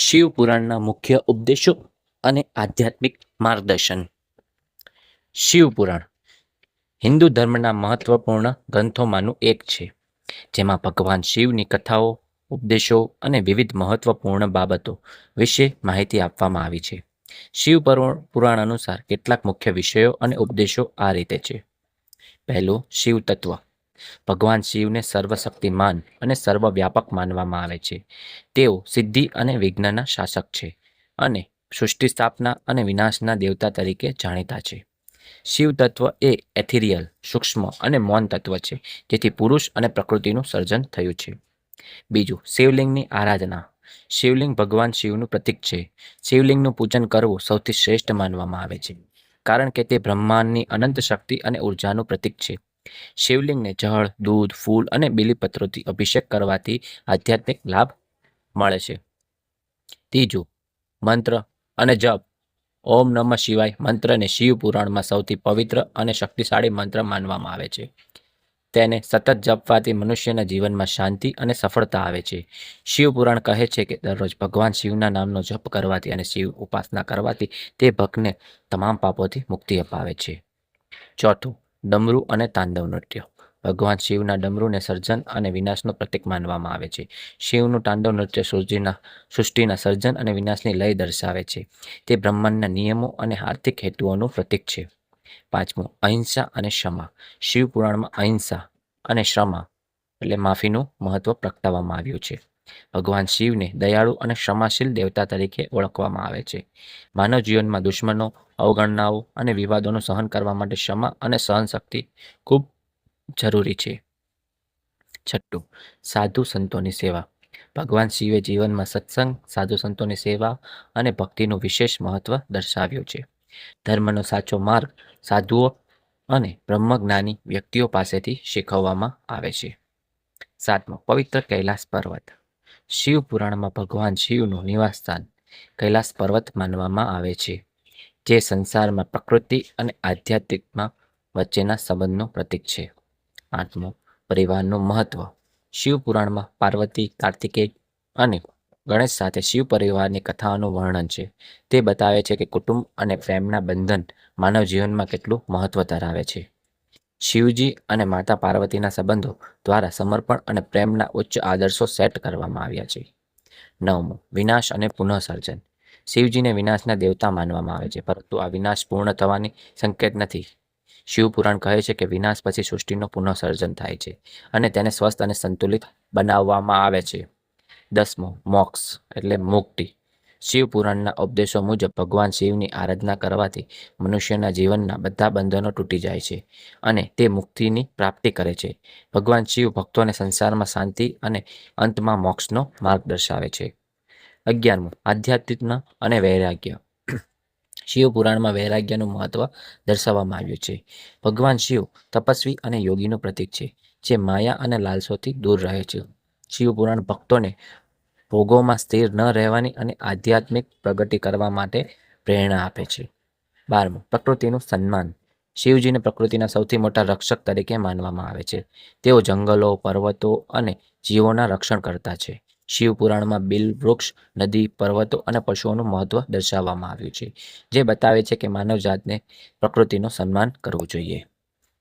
શિવ પુરાણના મુખ્ય ઉપદેશો અને આધ્યાત્મિક માર્ગદર્શન. શિવ પુરાણ હિન્દુ ધર્મના મહત્વપૂર્ણ ગ્રંથોમાંનું એક છે, જેમાં ભગવાન શિવની કથાઓ, ઉપદેશો અને વિવિધ મહત્વપૂર્ણ બાબતો વિશે માહિતી આપવામાં આવી છે. શિવ પરુ- પુરાણ અનુસાર કેટલાક મુખ્ય વિષયો અને ઉપદેશો આ રીતે છે. પહેલું શિવ તત્વ ભગવાન શિવને સર્વશક્તિમાન અને સર્વવ્યાપક માનવામાં આવે છે. તેઓ સિદ્ધિ અને વિઘ્નના શાસક છે અને સૃષ્ટિ સ્થાપના અને વિનાશના દેવતા તરીકે જાણીતા છે. શિવ તત્વ એ એથિરિયલ, સૂક્ષ્મ અને મૌન તત્વ છે, જેથી પુરુષ અને પ્રકૃતિનું સર્જન થયું છે. બીજું, શિવલિંગની આરાધના. શિવલિંગ ભગવાન શિવનું પ્રતીક છે. શિવલિંગનું પૂજન કરવું સૌથી શ્રેષ્ઠ માનવામાં આવે છે, કારણ કે તે બ્રહ્માંડની અનંત શક્તિ અને ઉર્જાનું પ્રતીક છે. શિવલિંગને જળ, દૂધ, ફૂલ અને બિલીપત્રોથી અભિષેક કરવાથી આધ્યાત્મિક લાભ મળે છે. ત્રીજું, મંત્ર અને જપ. ઓમ નમઃ શિવાય મંત્રને શિવ પુરાણમાં સૌથી પવિત્ર અને શક્તિશાળી મંત્ર માનવામાં આવે છે. તેને સતત જપવાથી મનુષ્યના જીવનમાં શાંતિ અને સફળતા આવે છે. શિવ પુરાણ કહે છે કે દરરોજ ભગવાન શિવના નામનો જપ કરવાથી અને શિવ ઉપાસના કરવાથી તે ભક્તને તમામ પાપોથી મુક્તિ અપાવે છે. ચોથું ડમરું અને તાંડવ નૃત્ય. ભગવાન શિવના ડમરુને સર્જન અને વિનાશનું પ્રતીક માનવામાં આવે છે. શિવનું તાંડવ નૃત્ય સૃષ્ટિના સૃષ્ટિના સર્જન અને વિનાશની લય દર્શાવે છે. તે બ્રહ્માંડના નિયમો અને આર્થિક હેતુઓનું પ્રતીક છે. પાંચમું, અહિંસા અને ક્ષમા. શિવ પુરાણમાં અહિંસા અને ક્ષમા એટલે માફીનું મહત્વ પ્રગટાવવામાં આવ્યું છે. ભગવાન શિવને દયાળુ અને ક્ષમાશીલ દેવતા તરીકે ઓળખવામાં આવે છે. માનવ જીવનમાં દુશ્મનો, અવગણનાઓ અને વિવાદોનું સહન કરવા માટે ક્ષમા અને સહનશક્તિ ખૂબ જરૂરી છે. છઠ્ઠું, સાધુ સંતોની સેવા. ભગવાન શિવે જીવનમાં સત્સંગ, સાધુ સંતોની સેવા અને ભક્તિનું વિશેષ મહત્વ દર્શાવ્યું છે. ધર્મનો સાચો માર્ગ સાધુઓ અને બ્રહ્મજ્ઞાની વ્યક્તિઓ પાસેથી શીખવવામાં આવે છે. સાતમો, પવિત્ર કૈલાસ પર્વત. શિવ પુરાણમાં ભગવાન શિવનું નિવાસસ્થાન કૈલાસ પર્વત માનવામાં આવે છે, જે સંસારમાં પ્રકૃતિ અને આધ્યાત્મિકમાં વચ્ચેના સંબંધનું પ્રતીક છે. આઠમું, પરિવારનું મહત્વ. શિવ પુરાણમાં પાર્વતી, કાર્તિકેય અને ગણેશ સાથે શિવ પરિવારની કથાઓનું વર્ણન છે. તે બતાવે છે કે કુટુંબ અને પ્રેમના બંધન માનવ જીવનમાં કેટલું મહત્વ ધરાવે છે. શિવજી અને માતા પાર્વતીના સંબંધો દ્વારા સમર્પણ અને પ્રેમના ઉચ્ચ આદર્શો સેટ કરવામાં આવ્યા છે. નવમું, વિનાશ અને પુનઃસર્જન. શિવજીને વિનાશના દેવતા માનવામાં આવે છે, પરંતુ આ વિનાશ પૂર્ણ થવાની સંકેત નથી. શિવ પુરાણ કહે છે કે વિનાશ પછી સૃષ્ટિનું પુનઃસર્જન થાય છે અને તેને સ્વસ્થ અને સંતુલિત બનાવવામાં આવે છે. દસમો, મોક્ષ એટલે મુક્તિ. શિવ પુરાણના ઉપદેશો મુજબ ભગવાન શિવની આરાધના કરવાથી મનુષ્યના જીવનના બધા બંધનો તૂટી જાય છે અને તે મુક્તિની પ્રાપ્તિ કરે છે. ભગવાન શિવ ભક્તોને સંસારમાં શાંતિ અને અંતમાં મોક્ષનો માર્ગ દર્શાવે છે. અગિયારમું આધ્યાત્મિક અને વૈરાગ્ય. શિવ પુરાણમાં વૈરાગ્યનું મહત્વ દર્શાવવામાં આવ્યું છે. ભગવાન શિવ તપસ્વી અને યોગીનું પ્રતીક છે, જે માયા અને લાલસોથી દૂર રહે છે. શિવ પુરાણ ભક્તોને ભોગોમાં સ્થિર ન રહેવાની અને આધ્યાત્મિક પ્રગતિ કરવા માટે પ્રેરણા આપે છે. બારમું, પ્રકૃતિનું સન્માન. શિવજીને પ્રકૃતિના સૌથી મોટા રક્ષક તરીકે માનવામાં આવે છે. તેઓ જંગલો, પર્વતો અને જીવોના રક્ષણ કરતા છે. શિવ પુરાણમાં બિલ, વૃક્ષ, નદી, પર્વતો અને પશુઓનું મહત્વ દર્શાવવામાં આવ્યું છે, જે બતાવે છે કે માનવજાતને પ્રકૃતિનું સન્માન કરવું જોઈએ.